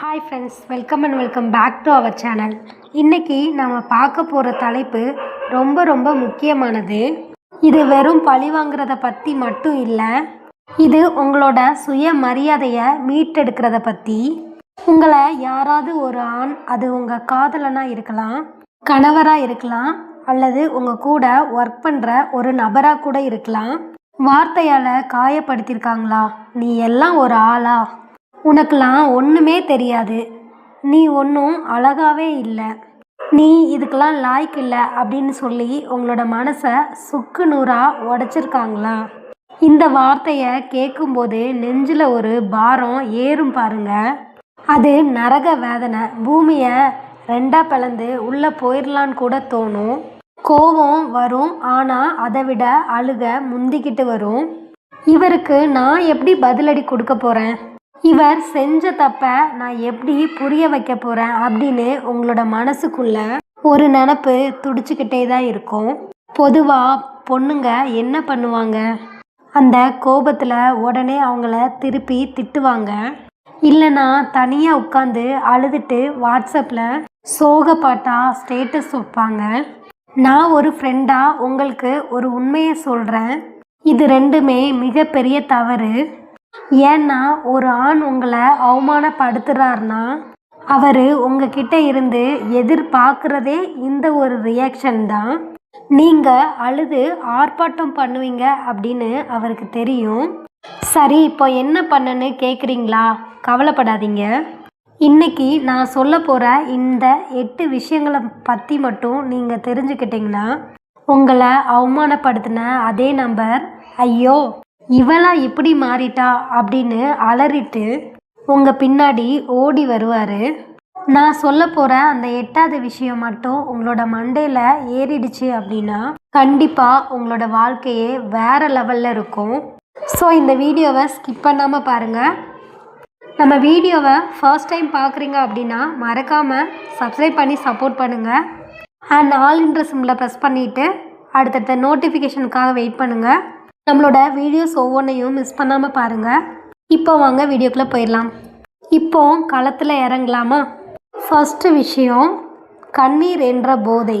Hi friends welcome and welcome back to our channel இன்றைக்கி நம்ம பார்க்க போகிற தலைப்பு ரொம்ப ரொம்ப முக்கியமானது. இது வெறும் பழி வாங்குறத பற்றி மட்டும் இல்லை இது உங்களோட சுய மரியாதையை மீட்டெடுக்கிறத பற்றி உங்களை யாராவது ஒரு ஆண் அது உங்கள் காதலனாக இருக்கலாம் கணவராக இருக்கலாம் அல்லது உங்கள் கூட ஒர்க் பண்ணுற ஒரு நபராக கூட இருக்கலாம். வார்த்தையால் காயப்படுத்தியிருக்காங்களா நீ எல்லாம் ஒரு ஆளா? உனக்கெல்லாம் ஒன்றுமே தெரியாது. நீ ஒன்றும் அழகாவே இல்லை. நீ இதுக்கெல்லாம் லாய்க்கு இல்லை அப்படின்னு சொல்லி உங்களோட மனசை சுக்கு நூறாக உடச்சிருக்காங்களா? இந்த வார்த்தையை கேட்கும்போது நெஞ்சில் ஒரு பாரம் ஏறும் பாருங்க. அது நரக வேதனை. பூமியை ரெண்டாக பிளந்து உள்ளே போயிடலான்னு கூட தோணும். கோபம் வரும் ஆனால் அதை விட அழுக முந்திக்கிட்டு வரும். இவருக்கு நான் எப்படி பதிலடி கொடுக்க போகிறேன் இவர் செஞ்ச தப்ப நான் எப்படி புரிய வைக்க போகிறேன் அப்படின்னு உங்களோட மனசுக்குள்ள ஒரு நினப்பு துடிச்சுக்கிட்டே தான் இருக்கும். பொதுவாக பொண்ணுங்க என்ன பண்ணுவாங்க? அந்த கோபத்தில் உடனே அவங்கள திருப்பி திட்டுவாங்க. இல்லைன்னா தனியாக உட்காந்து அழுதுட்டு வாட்ஸ்அப்பில் சோக பாட்டா ஸ்டேட்டஸ் வைப்பாங்க. நான் ஒரு ஃப்ரெண்டாக உங்களுக்கு ஒரு உண்மையை சொல்கிறேன் இது ரெண்டுமே மிகப்பெரிய தவறு. ஏன்னா ஒரு ஆண் உங்களை அவமானப்படுத்துகிறாருன்னா அவர் உங்ககிட்ட இருந்து எதிர்பார்க்குறதே இந்த ஒரு ரியாக்ஷன் தான். நீங்கள் அழுது ஆர்ப்பாட்டம் பண்ணுவீங்க அப்படின்னு அவருக்கு தெரியும். சரி இப்போ என்ன பண்ணன்னு கேட்குறீங்களா கவலைப்படாதீங்க. இன்னைக்கு நான் சொல்ல போகிற இந்த எட்டு விஷயங்களை பற்றி மட்டும் நீங்கள் தெரிஞ்சுக்கிட்டிங்கன்னா உங்களை அவமானப்படுத்தின அதே நம்பர். ஐயோ! இவளா இப்படி மாறிட்டா அப்படின்னு அலறிட்டு உங்கள் பின்னாடி ஓடி வருவார். நான் சொல்ல போகிற அந்த எட்டாவது விஷயம் மட்டும் உங்களோட மண்டையில் ஏறிடுச்சு அப்படின்னா கண்டிப்பாக உங்களோட வாழ்க்கையே வேறு லெவலில் இருக்கும். ஸோ இந்த வீடியோவை ஸ்கிப் பண்ணாமல் பாருங்கள் நம்ம வீடியோவை ஃபர்ஸ்ட் டைம் பார்க்குறீங்க அப்படின்னா மறக்காமல் சப்ஸ்கிரைப் பண்ணி சப்போர்ட் பண்ணுங்கள் அண்ட் ஆல் இன்ட்ரெஸ்ட் சிம்மில் ப்ரெஸ் பண்ணிவிட்டு அடுத்தடுத்த நோட்டிஃபிகேஷனுக்காக வெயிட் பண்ணுங்கள் நம்மளோட வீடியோஸ் ஒவ்வொன்றையும் மிஸ் பண்ணாமல் பாருங்கள் இப்போ வாங்க வீடியோக்குள்ளே போயிடலாம். இப்போ களத்தில் இறங்கலாமா? ஃபஸ்ட்டு விஷயம் கண்ணீர் என்ற போதை.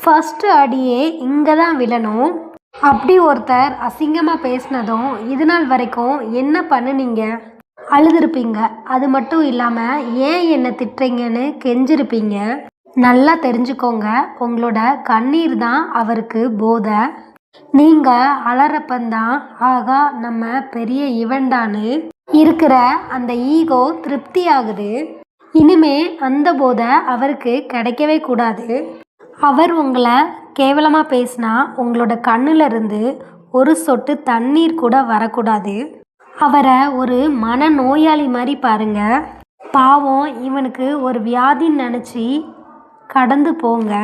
ஃபஸ்ட்டு அடியே இங்கே தான் விழணும். அப்படி ஒருத்தர் அசிங்கமாக பேசினதும் இது நாள் வரைக்கும் என்ன பண்ணுனீங்க? அழுதுருப்பீங்க. அது மட்டும் இல்லாமல் ஏன் என்னை திட்டுறீங்கன்னு கெஞ்சிருப்பீங்க. நல்லா தெரிஞ்சுக்கோங்க. உங்களோட கண்ணீர் தான் அவருக்கு போதை. நீங்கள் அலறப்பந்தான் ஆகா நம்ம பெரிய இவன்டான்னு இருக்கிற அந்த ஈகோ திருப்தி ஆகுது இனிமே அந்த போதை அவருக்கு கிடைக்கவே கூடாது. அவர் உங்களை கேவலமாக பேசினா உங்களோட கண்ணுல இருந்து ஒரு சொட்டு தண்ணீர் கூட வரக்கூடாது. அவரை ஒரு மனநோயாளி மாதிரி பாருங்க. பாவம் இவனுக்கு ஒரு வியாதின்னு நினச்சி கடந்து போங்க.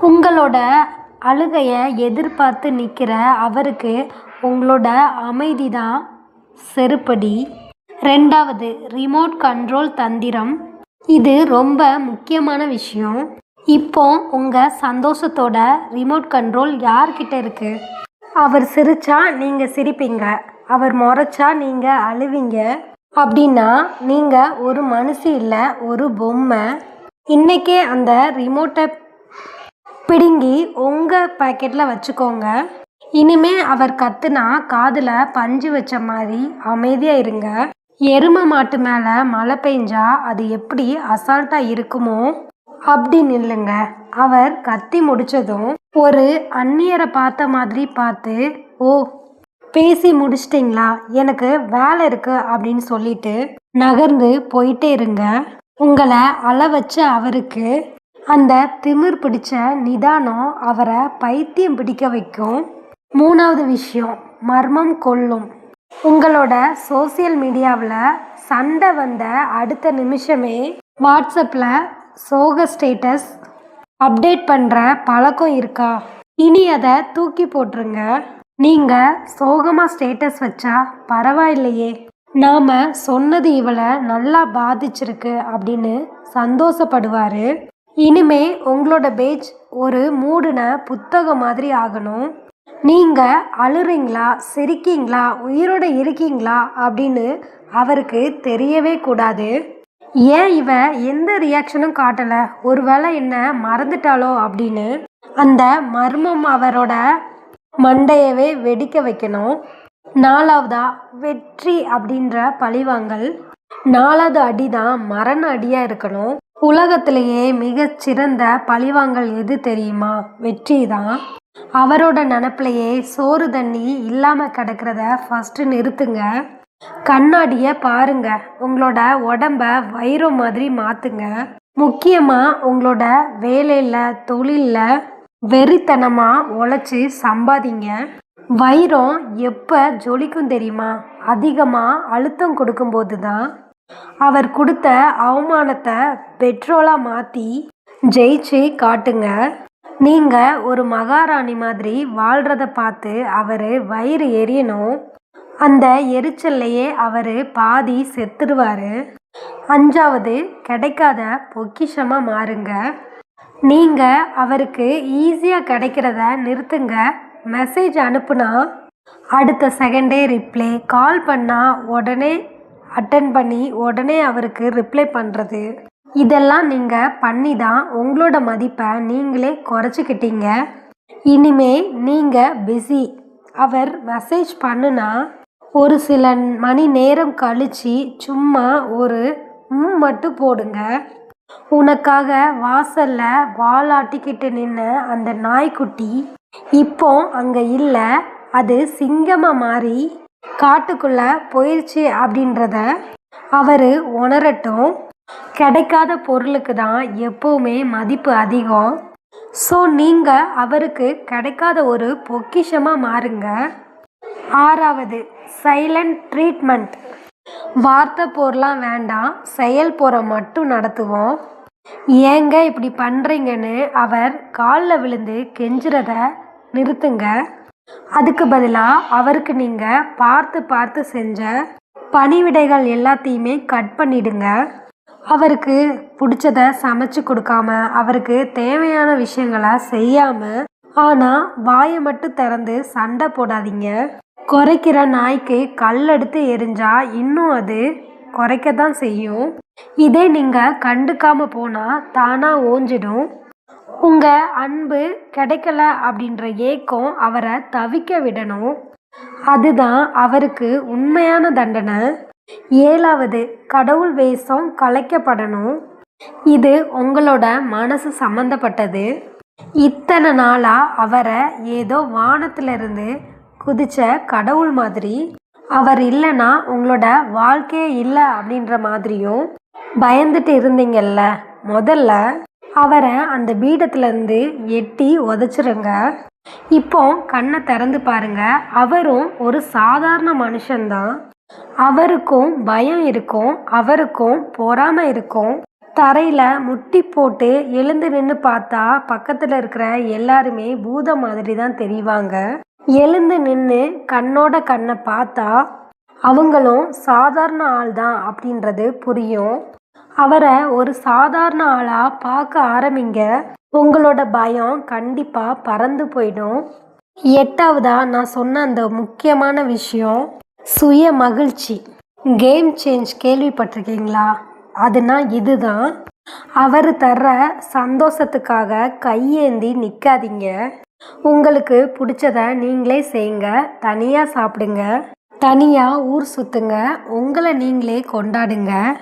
உங்களோட அழுகையை எதிர்பார்த்து நிற்கிற அவருக்கு உங்களோட அமைதி தான் செருப்படி. ரெண்டாவது ரிமோட் கண்ட்ரோல் தந்திரம். இது ரொம்ப முக்கியமான விஷயம். இப்போ உங்கள் சந்தோஷத்தோட ரிமோட் கண்ட்ரோல் யார்கிட்ட இருக்கு? அவர் சிரிச்சா நீங்கள் சிரிப்பீங்க. அவர் முறைச்சா நீங்கள் அழுவீங்க. அப்படின்னா நீங்கள் ஒரு மனுஷி இல்லை ஒரு பொம்மை. இன்றைக்கே அந்த ரிமோட்டை பிடுங்கி உங்கள் பாக்கெட்டில் வச்சுக்கோங்க. இனிமே அவர் கத்துனா காதில் பஞ்சு வச்ச மாதிரி அமைதியாக இருங்க. எருமை மாட்டு மேலே மழை பெஞ்சா அது எப்படி அசால்ட்டாக இருக்குமோ அப்படி நில்லுங்க. அவர் கத்தி முடிச்சதும் ஒரு அந்நியரை பார்த்த மாதிரி பார்த்து ஓ பேசி முடிச்சிட்டிங்களா? எனக்கு வேலை இருக்கு அப்படின்னு சொல்லிட்டு நகர்ந்து போயிட்டே இருங்க. உங்களை அள வச்ச அவருக்கு அந்த திமிர் பிடிச்ச நிதானம் அவரை பைத்தியம் பிடிக்க வைக்கும். மூணாவது விஷயம் மர்மம் கொள்ளும் உங்களோட சோசியல் மீடியாவில் சண்டை வந்த அடுத்த நிமிஷமே வாட்ஸ்அப்பில் சோக ஸ்டேட்டஸ் அப்டேட் பண்ணுற பழக்கம் இருக்கா? இனி அதை தூக்கி போட்டுருங்க. நீங்கள் சோகமாக ஸ்டேட்டஸ் வச்சா பரவாயில்லையே. நாம் சொன்னது இவளை நல்லா பாதிச்சிருக்கு அப்படின்னு சந்தோஷப்படுவார். இனிமே உங்களோட பேஜ் ஒரு மூடின புத்தகம் மாதிரி ஆகணும். நீங்கள் அழுறீங்களா? சிரிக்கீங்களா? உயிரோட இருக்கீங்களா? அப்படின்னு அவருக்கு தெரியவே கூடாது. ஏன் இவ எந்த ரியாக்ஷனும் காட்டலை? ஒருவேளை என்ன மறந்துட்டாளோ அப்படின்னு அந்த மர்மம் அவரோட மண்டையவே வெடிக்க வைக்கணும். நாலாவதா? வெற்றி அப்படின்ற பழிவாங்கல். நாலாவது அடி தான் மரண அடியாக இருக்கணும். உலகத்திலேயே மிகச்சிறந்த பழிவாங்கல் எது தெரியுமா? வெற்றி தான். அவரோட நினப்பிலேயே சோறு தண்ணி இல்லாமல் கிடக்கிறத ஃபஸ்ட்டு நிறுத்துங்க. கண்ணாடியை பாருங்க. உங்களோட உடம்ப வைரம் மாதிரி மாற்றுங்க முக்கியமாக உங்களோட வேலையில் தொழிலில் வெறித்தனமாக உழைச்சி சம்பாதிங்க. வைரம் எப்போ ஜொலிக்கும் தெரியுமா? அதிகமாக அழுத்தம் கொடுக்கும்போது தான். அவர் கொடுத்த அவமானத்தை பெட்ரோலாக மாற்றி ஜெயிச்சு காட்டுங்க. நீங்கள் ஒரு மகாராணி மாதிரி வாழ்கிறத பார்த்து அவர் வயிறு எரியணும். அந்த எரிச்சல்லையே அவர் பாதி செத்துடுவார் அஞ்சாவது கிடைக்காத பொக்கிஷமாக மாறுங்க. நீங்கள் அவருக்கு ஈஸியாக கிடைக்கிறத நிறுத்துங்க. மெசேஜ் அனுப்புனா அடுத்த செகண்டே ரிப்ளை கால் பண்ணால் உடனே அட்டன் பண்ணி உடனே அவருக்கு ரிப்ளை பண்ணுறது இதெல்லாம் நீங்கள் பண்ணி தான் உங்களோட மதிப்பை நீங்களே குறைச்சிக்கிட்டீங்க. இனிமே நீங்கள் பிஸி அவர் மெசேஜ் பண்ணுனா ஒரு சில மணி நேரம் கழித்து சும்மா ஒரு ம் மட்டும் போடுங்க. உனக்காக வாசலில் வாலாட்டிக்கிட்டு நின்ன அந்த நாய்க்குட்டி இப்போ அங்கே இல்லை அது சிங்கமாக மாறி காட்டுக்குள்ள போயிடுச்சு அப்படின்றத அவர் உணரட்டும். கிடைக்காத பொருளுக்கு தான் எப்போவுமே மதிப்பு அதிகம். ஸோ நீங்கள் அவருக்கு கிடைக்காத ஒரு பொக்கிஷமாக மாறுங்க. ஆறாவது சைலண்ட் ட்ரீட்மெண்ட் வார்த்தை போர்லாம் வேண்டாம். செயல் போரை மட்டும் நடத்துவோம். ஏங்க இப்படி பண்ணுறீங்கன்னு அவர் காலில் விழுந்து கெஞ்சுறத நிறுத்துங்க. அதுக்கு பதிலாக அவருக்கு நீங்கள் பார்த்து பார்த்து செஞ்ச பணிவிடைகள் எல்லாத்தையுமே கட் பண்ணிடுங்க. அவருக்கு பிடிச்சத சமைச்சு கொடுக்காம அவருக்கு தேவையான விஷயங்களை செய்யாமல் ஆனால் வாயை மட்டும் திறந்து சண்டை போடாதீங்க. குறைக்கிற நாய்க்கு கல் எடுத்து எரிஞ்சா இன்னும் அது குறைக்க தான் செய்யும். இதே நீங்கள் கண்டுக்காமல் போனால் தானாக ஓஞ்சிடும். உங்கள் அன்பு கிடைக்கல அப்படின்ற ஏக்கம் அவரை தவிக்க விடணும். அதுதான் அவருக்கு உண்மையான தண்டனை. ஏழாவது கடவுள் வேஷம் கலைக்கப்படணும். இது உங்களோட மனசு சம்மந்தப்பட்டது இத்தனை நாளாக அவரை ஏதோ வானத்திலிருந்து குதிச்ச கடவுள் மாதிரி அவர் இல்லைன்னா உங்களோட வாழ்க்கையே இல்லை அப்படின்ற மாதிரியும் பயந்துட்டு இருந்தீங்கல்ல முதல்ல. அவரை அந்த பீடத்துலேருந்து எட்டி உதச்சிருங்க. இப்போ கண்ணை திறந்து பாருங்க. அவரும் ஒரு சாதாரண மனுஷன்தான். அவருக்கும் பயம் இருக்கும். அவருக்கும் பொறாமை இருக்கும். தரையில் முட்டி போட்டு எழுந்து நின்று பார்த்தா பக்கத்தில் இருக்கிற எல்லாருமே பூத மாதிரி தான் தெரிவாங்க. எழுந்து நின்று கண்ணோட கண்ணை பார்த்தா அவங்களும் சாதாரண ஆள் தான் அப்படின்றது புரியும். அவரை ஒரு சாதாரண ஆளாக பார்க்க ஆரம்பிங்க. உங்களோட பயம் கண்டிப்பாக பறந்து போயிடும். எட்டாவதா நான் சொன்ன அந்த முக்கியமான விஷயம் சுய மகிழ்ச்சி. கேம் சேஞ்ச் கேள்விப்பட்டிருக்கீங்களா? அதுனா இதுதான். அவர் தர்ற சந்தோஷத்துக்காக கையேந்தி நிற்காதீங்க உங்களுக்கு பிடிச்சத நீங்களே செய்யுங்க. தனியாக சாப்பிடுங்க. தனியாக ஊர் சுற்றுங்க உங்களை நீங்களே கொண்டாடுங்க.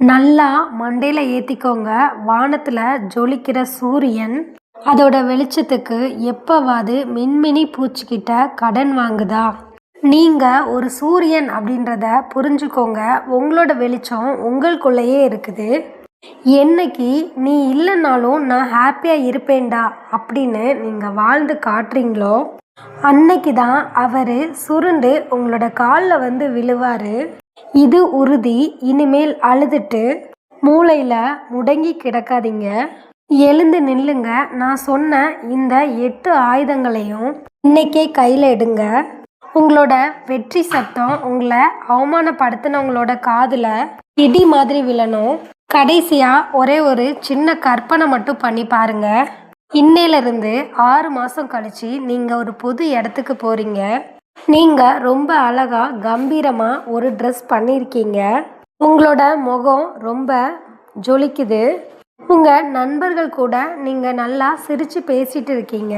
நல்லா மண்டையில் ஏற்றிக்கோங்க வானத்தில் ஜொலிக்கிற சூரியன் அதோட வெளிச்சத்துக்கு எப்போவாது மின்மினி பூச்சிக்கிட்ட கடன் வாங்குதா? நீங்கள் ஒரு சூரியன் அப்படின்றத புரிஞ்சுக்கோங்க. உங்களோட வெளிச்சம் உங்களுக்குள்ளேயே இருக்குது. என்னைக்கு நீ இல்லைனாலும் நான் ஹாப்பியாக இருப்பேன்டா அப்படின்னு நீங்கள் வாழ்ந்து காட்டுறீங்களோ? அன்னைக்கு தான் அவர் சுருண்டு உங்களோட காலில் வந்து விழுவார். இது உறுதி இனிமேல் அழுதுட்டு மூளையில் முடங்கி கிடக்காதீங்க. எழுந்து நில்லுங்க. நான் சொன்ன இந்த எட்டு ஆயுதங்களையும் இன்னைக்கே கையில் எடுங்க. உங்களோட வெற்றி சத்தம் உங்களை அவமானப்படுத்தினவங்களோட காதில் இடி மாதிரி விழணும். கடைசியாக ஒரே ஒரு சின்ன கற்பனை மட்டும் பண்ணி பாருங்க. இன்னையிலிருந்து ஆறு மாதம் கழிச்சு நீங்கள் ஒரு புது இடத்துக்கு போகிறீங்க நீங்கள் ரொம்ப அழகாக கம்பீரமாக ஒரு ட்ரெஸ் பண்ணியிருக்கீங்க உங்களோட முகம் ரொம்ப ஜொலிக்குது. உங்கள் நண்பர்கள் கூட நீங்கள் நல்லா சிரித்து பேசிகிட்டு இருக்கீங்க.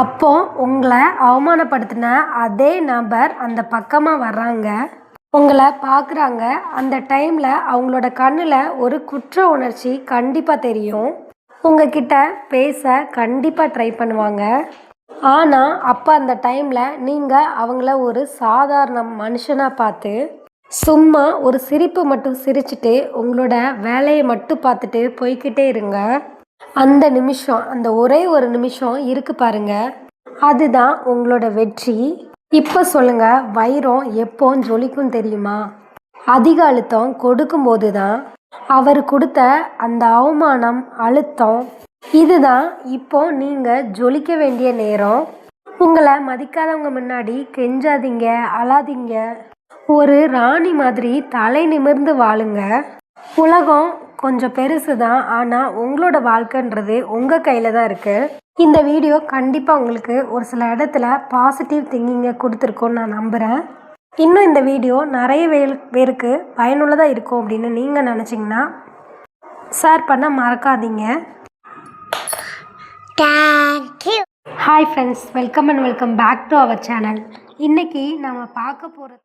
அப்போ உங்களை அவமானப்படுத்தின அதே நபர் அந்த பக்கமாக வர்றாங்க. உங்களை பார்க்குறாங்க அந்த டைமில் அவங்களோட கண்ணில் ஒரு குற்ற உணர்ச்சி கண்டிப்பாக தெரியும். உங்ககிட்ட பேச கண்டிப்பாக ட்ரை பண்ணுவாங்க. ஆனால் அப்போ அந்த டைமில் நீங்கள் அவங்கள ஒரு சாதாரண மனுஷனாக பார்த்து சும்மா ஒரு சிரிப்பு மட்டும் சிரிச்சிட்டு உங்களோட வேலையை மட்டும் பார்த்துட்டு போய்க்கிட்டே இருங்க. அந்த நிமிஷம் அந்த ஒரே ஒரு நிமிஷம் இருக்கு பாருங்க. அதுதான் உங்களோட வெற்றி. இப்போ சொல்லுங்க வைரம் எப்போ ஜொலிக்கும் தெரியுமா? அதிக அழுத்தம் கொடுக்கும்போது தான் அவர் கொடுத்த அந்த அவமானம் அழுத்தம் இதுதான் இப்போ நீங்கள் ஜொலிக்க வேண்டிய நேரம். உங்களை மதிக்காதவங்க முன்னாடி கெஞ்சாதீங்க அழாதீங்க. ஒரு ராணி மாதிரி தலை நிமிர்ந்து வாழுங்க. உலகம் கொஞ்சம் பெருசு தான் ஆனால் உங்களோட வாழ்க்கைன்றது உங்கள் கையில் தான் இருக்குது இந்த வீடியோ கண்டிப்பாக உங்களுக்கு ஒரு சில இடத்துல பாசிட்டிவ் திங்கிங்கை கொடுத்துருக்கோன்னு நான் நம்புகிறேன் இன்னும் இந்த வீடியோ நிறைய பேர் பேருக்கு பயனுள்ளதாக இருக்கும் அப்படின்னு நீங்கள் நினச்சிங்கன்னா ஷேர் பண்ண மறக்காதீங்க. Thank you hi friends welcome and welcome back to our channel இன்றைக்கி நம்ம பார்க்க போகிறது